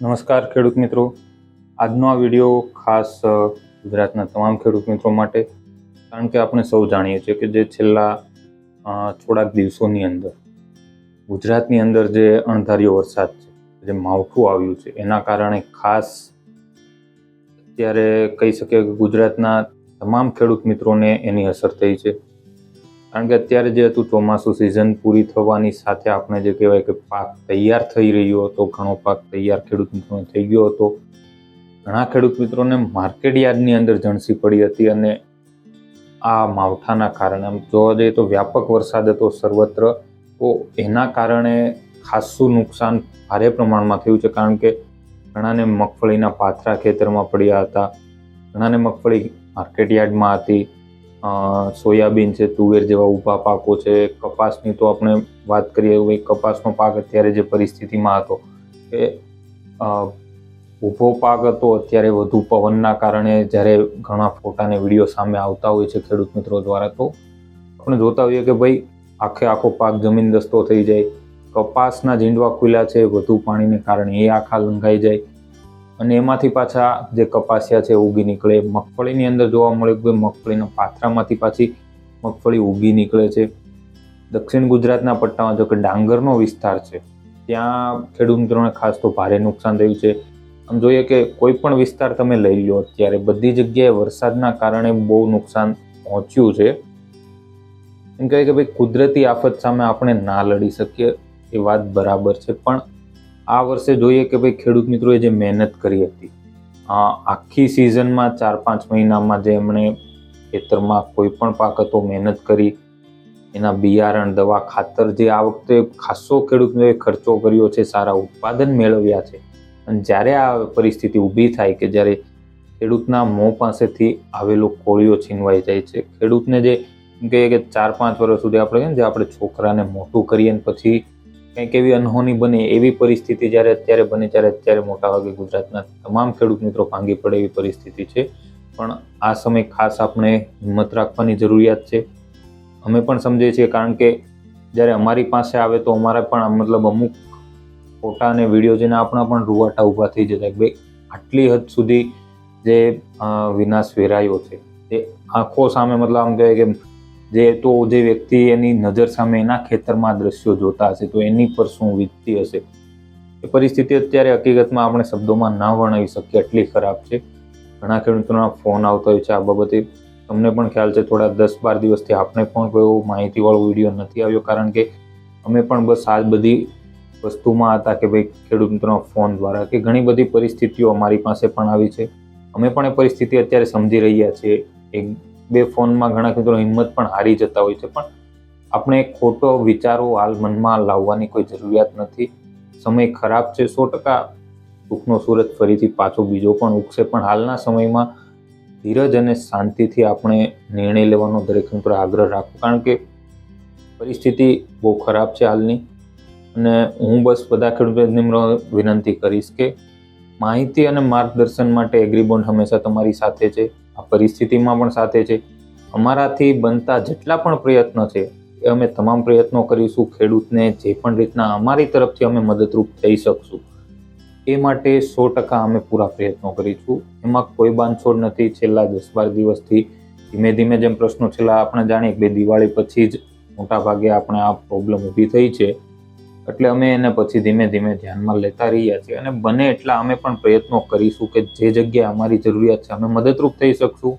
નમસ્કાર ખેડૂત મિત્રો. આજનો આ વીડિયો ખાસ ગુજરાતના તમામ ખેડૂત મિત્રો માટે, કારણ કે આપણે સૌ જાણીએ છીએ કે જે છેલ્લા થોડાક દિવસોની અંદર, ગુજરાતની અંદર જે અણધાર્યો વરસાદ છે, જે માવઠું આવ્યું છે, એના કારણે ખાસ અત્યારે કહી શકીએ કે ગુજરાતના તમામ ખેડૂત મિત્રોને એની અસર થઈ છે. કારણ કે અત્યારે જે હતું ચોમાસું સિઝન પૂરી થવાની સાથે આપણે જે કહેવાય કે પાક તૈયાર થઈ રહ્યો હતો, ઘણો પાક તૈયાર ખેડૂત મિત્રોને થઈ ગયો હતો. ઘણા ખેડૂત મિત્રોને માર્કેટ યાર્ડની અંદર જણસી પડી હતી અને આ માવઠાના કારણે, આમ જોવા જઈએ તો વ્યાપક વરસાદ હતો સર્વત્ર. તો એના કારણે ખાસું નુકસાન ભારે પ્રમાણમાં થયું છે, કારણ કે ઘણાને મગફળીના પાથરા ખેતરમાં પડ્યા હતા. ઘણાને મગફળી માર્કેટ યાર્ડમાં હતી. સોયાબીન છે, તુવેર જેવા ઊભા પાકો છે. કપાસની તો આપણે વાત કરીએ ભાઈ કપાસનો પાક અત્યારે જે પરિસ્થિતિમાં હતો એ ઊભો પાક હતો અત્યારે વધુ પવનના કારણે જ્યારે ઘણા ફોટાને વીડિયો સામે આવતા હોય છે ખેડૂત મિત્રો દ્વારા તો, આપણે જોતા હોઈએ કે ભાઈ, આખે આખો પાક જમીન દસ્તો થઈ જાય. કપાસના ઝીંડવા ખુલ્યા છે, વધુ પાણીને કારણે એ આખા લંઘાઈ જાય. અને એમાંથી પાછા જે કપાસિયા છે ઉગી નીકળે. મગફળીની અંદર જોવા મળે કે મગફળીના પાથરામાંથી પાછી મગફળી ઉગી નીકળે છે. દક્ષિણ ગુજરાતના પટ્ટામાં જો કે ડાંગરનો વિસ્તાર છે, ત્યાં ખેડૂત મિત્રોને ખાસ તો ભારે નુકસાન થયું છે. આમ જોઈએ કે કોઈ પણ વિસ્તાર તમે લઈ લો, અત્યારે બધી જગ્યાએ વરસાદના કારણે બહુ નુકસાન પહોંચ્યું છે. એમ કહેવાય કે ભાઈ, કુદરતી આફત સામે આપણે ના લડી શકીએ, એ વાત બરાબર છે. પણ આ વર્ષે જોઈએ કે ભાઈ ખેડૂત મિત્રોએ જે મહેનત કરી હતી આખી સિઝનમાં ચાર પાંચ મહિનામાં જે એમણે ખેતરમાં કોઈ પણ પાક હતો મહેનત કરી, એના બિયારણ, દવા, ખાતર જે આ વખતે ખાસો ખેડૂતોએ ખર્ચો કર્યો છે, સારા ઉત્પાદન મેળવ્યા છે. અને જ્યારે આ પરિસ્થિતિ ઊભી થાય કે જ્યારે ખેડૂતના મોં પાસેથી આવેલો કોળિયો છીનવાઈ જાય છે, ખેડૂતને જે કહીએ કે ચાર પાંચ વર્ષ સુધી આપણે જે આપણે છોકરાને મોટું કરીએ ને પછી કંઈક એવી અનહોની બને, એવી પરિસ્થિતિ જ્યારે અત્યારે બને ત્યારે અત્યારે મોટા ભાગે ગુજરાતના તમામ ખેડૂત મિત્રો ભાંગી પડે એવી પરિસ્થિતિ છે. પણ આ સમય ખાસ આપણે હિંમત રાખવાની જરૂરિયાત છે. અમે પણ સમજીએ છીએ કારણ કે જ્યારે અમારી પાસે આવે તો અમારે પણ મતલબ અમુક ફોટા અને વીડિયો જેને આપણા પણ રૂવાટા ઊભા થઈ જતા કે ભાઈ, આટલી હદ સુધી જે વિનાશ વેરાયો છે. એ આંખો સામે મતલબ આમ કહેવાય કે જે તો જે વ્યક્તિ એની નજર સામે એના ખેતરમાં દ્રશ્યો જોતા હશે, તો એની પર શું વીતતી હશે? એ પરિસ્થિતિ અત્યારે હકીકતમાં આપણે શબ્દોમાં ના વર્ણવી શકીએ, એટલી ખરાબ છે. ઘણા ખેડૂતોના ફોન આવતા હોય છે આ બાબતે. તમને પણ ખ્યાલ છે, થોડા દસ બાર દિવસથી આપણે પણ કોઈ એવો માહિતીવાળો વીડિયો નથી આવ્યો, કારણ કે અમે પણ બસ આ બધી વસ્તુમાં હતા કે ભાઈ ખેડૂત મિત્રોના ફોન દ્વારા, કે ઘણી બધી પરિસ્થિતિઓ અમારી પાસે પણ આવી છે. અમે પણ એ પરિસ્થિતિ અત્યારે સમજી રહ્યા છીએ. એક બે ફોનમાં ઘણા ખેડૂતો હિંમત પણ હારી જતા હોય છે, પણ આપણે ખોટો વિચારો હાલ મનમાં લાવવાની કોઈ જરૂરિયાત નથી. સમય ખરાબ છે, સો ટકા દુઃખનો સુરત ફરીથી પાછો બીજો પણ ઉગશે, પણ હાલના સમયમાં ધીરજ અને શાંતિથી આપણે નિર્ણય લેવાનો દરેક મિત્ર આગ્રહ રાખો કારણ કે પરિસ્થિતિ બહુ ખરાબ છે હાલની. અને હું બસ બધા ખેડૂતોને વિનંતી કરીશ કે માહિતી અને માર્ગદર્શન માટે એગ્રીબોન્ડ હંમેશા તમારી સાથે છે. આ પરિસ્થિતિમાં પણ સાથે છે. અમારાથી બનતા જેટલા પણ પ્રયત્ન છે, એ અમે તમામ પ્રયત્નો કરીશું, ખેડૂતને જે પણ રીતના અમારી તરફથી અમે મદદરૂપ થઈ શકશું. એ માટે સો ટકા અમે પૂરા પ્રયત્નો કરીશું. એમાં કોઈ બાંધછોડ નથી. છેલ્લા દસ બાર દિવસથી ધીમે ધીમે જેમ પ્રશ્નો છેલ્લા આપણે જાણીએ કે દિવાળી પછી જ મોટા ભાગે આપણે આ પ્રોબ્લેમ ઊભી થઈ છે. એટલે અમે એને પછી ધીમે ધીમે ધ્યાનમાં લેતા રહ્યા છીએ અને બને એટલા અમે પણ પ્રયત્નો કરીશું કે જે જગ્યાએ અમારી જરૂરિયાત છે, અમે મદદરૂપ થઈ શકશું.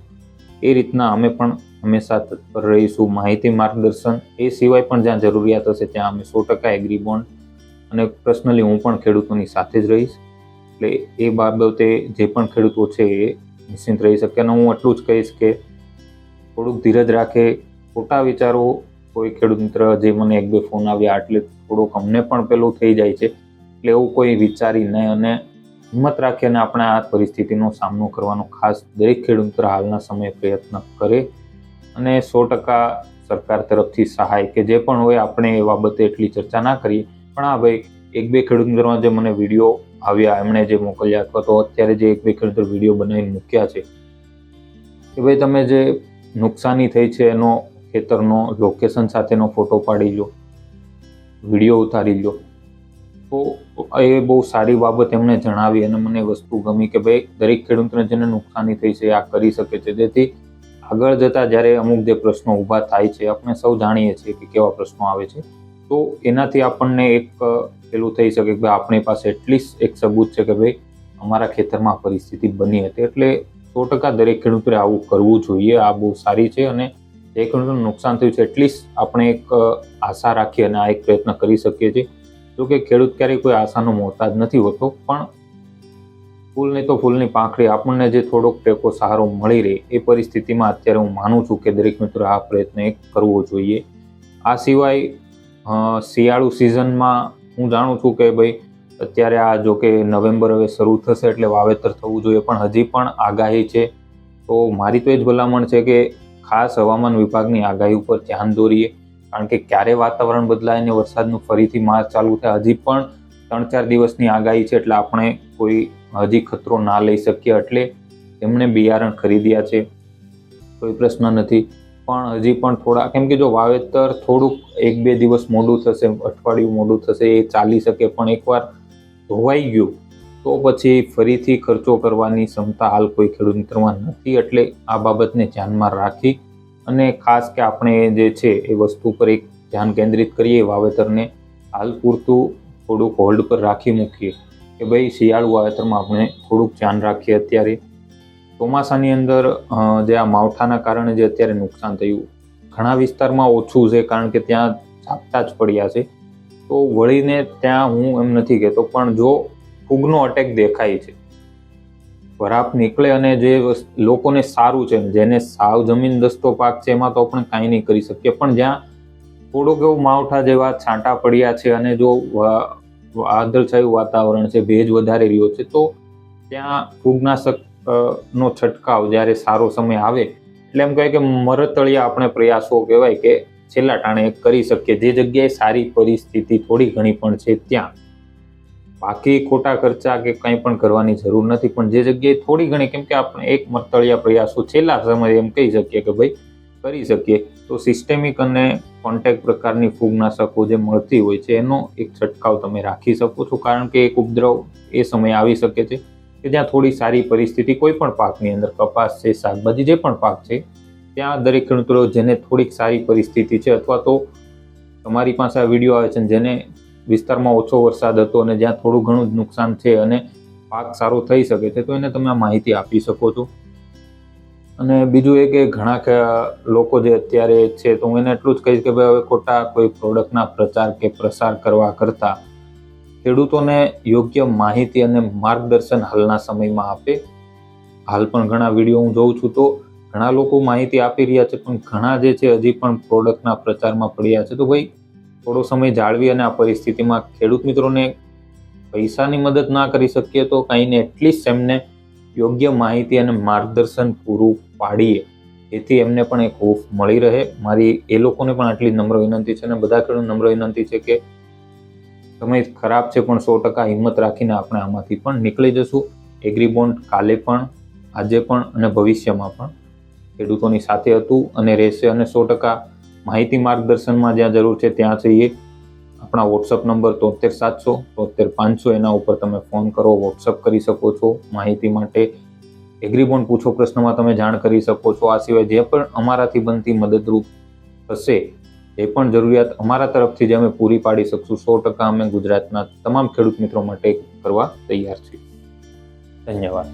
એ રીતના અમે પણ હંમેશા તત્પર રહીશું. માહિતી માર્ગદર્શન એ સિવાય પણ જ્યાં જરૂરિયાત હશે ત્યાં અમે સો ટકા એગ્રી બોન્ડ અને પર્સનલી હું પણ ખેડૂતોની સાથે જ રહીશ. એટલે એ બાબતે જે પણ ખેડૂતો છે એ નિશ્ચિંત રહી શકે અને હું એટલું જ કહીશ કે થોડુંક ધીરજ રાખે, ખોટા વિચારો કોઈ ખેડૂત મિત્ર જે મને એક બે ફોન આવ્યા એટલે થોડુંક અમને પણ પેલું થઈ જાય છે. એટલે એવું કોઈ વિચારી નહીં અને હિંમત રાખી અને આપણે આ પરિસ્થિતિનો સામનો કરવાનો ખાસ દરેક ખેડૂત મિત્ર હાલના સમયે પ્રયત્ન કરે અને સો ટકા સરકાર તરફથી સહાય કે જે પણ હોય આપણે એ બાબતે એટલી ચર્ચા ના કરીએ. પણ હા ભાઈ, એક બે ખેડૂત મિત્રોમાં જે મને વીડિયો આવ્યા, એમણે જે મોકલ્યા અથવા તો અત્યારે જે એક બે ખેડૂતો વીડિયો બનાવીને મૂક્યા છે કે ભાઈ તમે જે નુકસાની થઈ છે એનો ખેતરનો લોકેશન સાથેનો ફોટો પાડી લો વીડિયો ઉતારી લો તો એ બહુ સારી બાબત એમણે જણાવી અને મને વસ્તુ ગમી કે ભાઈ દરેક ખેડૂતને જેને નુકસાની થઈ છે આ કરી શકે છે. જેથી આગળ જતા જ્યારે અમુક જે પ્રશ્નો ઊભા થાય છે, આપણે સૌ જાણીએ છીએ કે કેવા પ્રશ્નો આવે છે. તો એનાથી આપણને એક પેલું થઈ શકે કે આપણી પાસે એટલીસ્ટ એક સબૂત છે કે ભાઈ અમારા ખેતરમાં પરિસ્થિતિ બની હતી. એટલે સો ટકા દરેક ખેડૂતોએ આવું કરવું જોઈએ. આ બહુ સારી છે અને જે ખેડૂતોને નુકસાન થયું છે. એટલીસ્ટ આપણે એક આશા રાખી અને આ એક પ્રયત્ન કરી શકીએ છીએ. જો કે ખેડૂત ક્યારેય કોઈ આશાનો મોહતાજ નથી હોતો, પણ ફૂલની તો ફૂલની પાંખડી આપણને જે થોડોક ટેકો સહારો મળી રહે એ પરિસ્થિતિમાં અત્યારે હું માનું છું કે દરેક મિત્રો આ પ્રયત્ન કરવો જોઈએ. આ સિવાય શિયાળુ સિઝનમાં હું જાણું છું કે ભાઈ, અત્યારે આ જો કે નવેમ્બર હવે શરૂ થશે એટલે વાવેતર થવું જોઈએ, પણ હજી પણ આગાહી છે. તો મારી તો એ જ ભલામણ છે કે ખાસ હવામાન વિભાગની આગાહી ઉપર ધ્યાન દોરીએ, કારણ કે ક્યારે વાતાવરણ બદલાય અને વરસાદનું ફરીથી માર ચાલુ થાય, હજી પણ ત્રણ ચાર દિવસની આગાહી છે એટલે આપણે કોઈ હજી ખતરો ના લઈ શકીએ એટલે એમણે બિયારણ ખરીદ્યા છે. કોઈ પ્રશ્ન નથી. પણ હજી પણ થોડા, કેમ કે જો વાવેતર થોડુંક એક બે દિવસ મોડું થશે, અઠવાડિયું મોડું થશે, એ ચાલી શકે, પણ એકવાર ધોવાઈ ગયું તો પછી ફરીથી ખર્ચો કરવાની ક્ષમતા હાલ કોઈ ખેડૂત મિત્રમાં નથી એટલે આ બાબતને ધ્યાનમાં રાખી અને ખાસ કે આપણે જે છે એ વસ્તુ પર એક ધ્યાન કેન્દ્રિત કરીએ, વાવેતરને હાલ પૂરતું થોડુંક હોલ્ડ પર રાખી મૂકીએ કે ભાઈ શિયાળુ વાવેતરમાં આપણે થોડુંક ધ્યાન રાખીએ અત્યારે. ચોમાસાની અંદર જે આ માવઠાના કારણે જે અત્યારે નુકસાન થયું, ઘણા વિસ્તારમાં ઓછું છે કારણ કે ત્યાં ઝાપટા જ પડ્યા છે. તો વળીને ત્યાં હું એમ નથી કહેતો, પણ જો ફૂગનો અટેક દેખાય છે. વરાપ નીકળે અને જે લોકોને સારું છે, જેને સાવ જમીન દસ્તો પાક છે, એમાં તો આપણે કાંઈ નહીં કરી શકીએ. પણ જ્યાં થોડુંક એવું માવઠા જેવા છાંટા પડ્યા છે અને જો વાદળછાયું વાતાવરણ છે, ભેજ વધારે રહ્યો છે, તો ત્યાં ફૂગનાશક નો છંટકાવ જ્યારે સારો સમય આવે, એટલે એમ કહે કે મરતળિયા આપણે પ્રયાસો કહેવાય કે છેલ્લા ટાણે કરી શકીએ. જે જગ્યાએ સારી પરિસ્થિતિ થોડી ઘણી પણ છે ત્યાં. બાકી ખોટા ખર્ચા કે કંઈ પણ કરવાની જરૂર નથી, પણ જે જગ્યાએ થોડી ઘણી, કેમ કે આપણે એક મરતળિયા પ્રયાસો છેલ્લા સમયે એમ કહી શકીએ કે ભાઈ કરી શકીએ, તો સિસ્ટેમિક અને કોન્ટેક પ્રકારની ફૂગનાશકો જે મળતી હોય છે, એનો એક છંટકાવ તમે રાખી શકો છો, કારણ કે એક ઉપદ્રવ એ સમયે આવી શકે છે કે જ્યાં થોડી સારી પરિસ્થિતિ, કોઈ પણ પાકની અંદર કપાસ છે, શાકભાજી જે પણ પાક છે, ત્યાં દરેક ખેડૂતો જેને થોડીક સારી પરિસ્થિતિ છે, અથવા તો તમારી પાસે આ વીડિયો આવે છે જેને વિસ્તારમાં ઓછો વરસાદ હતો અને જ્યાં થોડું ઘણું જ નુકસાન છે અને પાક સારો થઈ શકે છે, તો એને તમે માહિતી આપી શકો છો. અને બીજું એ કે ઘણા લોકો જે અત્યારે છે, તો હું એને એટલું જ કહીશ કે ભાઈ હવે ખોટા કોઈ પ્રોડક્ટના પ્રચાર કે પ્રસાર કરવા કરતાં ખેડૂતોને યોગ્ય માહિતી અને માર્ગદર્શન હાલના સમયમાં આપે. હાલ પણ ઘણા વીડિયો હું જોઉં છું તો ઘણા લોકો માહિતી આપી રહ્યા છે, પણ ઘણા જે છે, હજી પણ પ્રોડક્ટના પ્રચારમાં પડ્યા છે. તો ભાઈ થોડો સમય જાળવી અને આ પરિસ્થિતિમાં ખેડૂત મિત્રોને પૈસાની મદદ ના કરી શકીએ તો કાંઈને એટલીસ્ટ એમને યોગ્ય માહિતી અને માર્ગદર્શન પૂરું પાડીએ. જેથી એમને પણ એક હોફ મળી રહે. મારી એ લોકોને પણ આટલી નમ્ર વિનંતી છે અને બધા ખેડૂત નમ્ર વિનંતી છે કે સમય ખરાબ છે પણ સો ટકા હિંમત રાખીને આપણે આમાંથી પણ નીકળી જશું. એગ્રીબોન્ડ કાલે પણ, આજે પણ અને ભવિષ્યમાં પણ ખેડૂતોની સાથે હતું અને રહેશે અને સો ટકા માહિતી માર્ગદર્શનમાં જ્યાં જરૂર છે ત્યાં જઈએ આપણા વોટ્સઅપ નંબર તોતેર સાતસો, તોતેર પાંચસો, એના ઉપર તમે ફોન કરો વોટ્સઅપ કરી શકો છો. માહિતી માટે એગ્રીબોન્ડ પૂછો પ્રશ્નમાં તમે જાણ કરી શકો છો. આ સિવાય જે પણ અમારાથી બનતી મદદરૂપ થશે, એ પણ જરૂરિયાત અમારા તરફથી જે અમે પૂરી પાડી શકશું. સો ટકા અમે ગુજરાતના તમામ ખેડૂત મિત્રો માટે કરવા તૈયાર છીએ. ધન્યવાદ.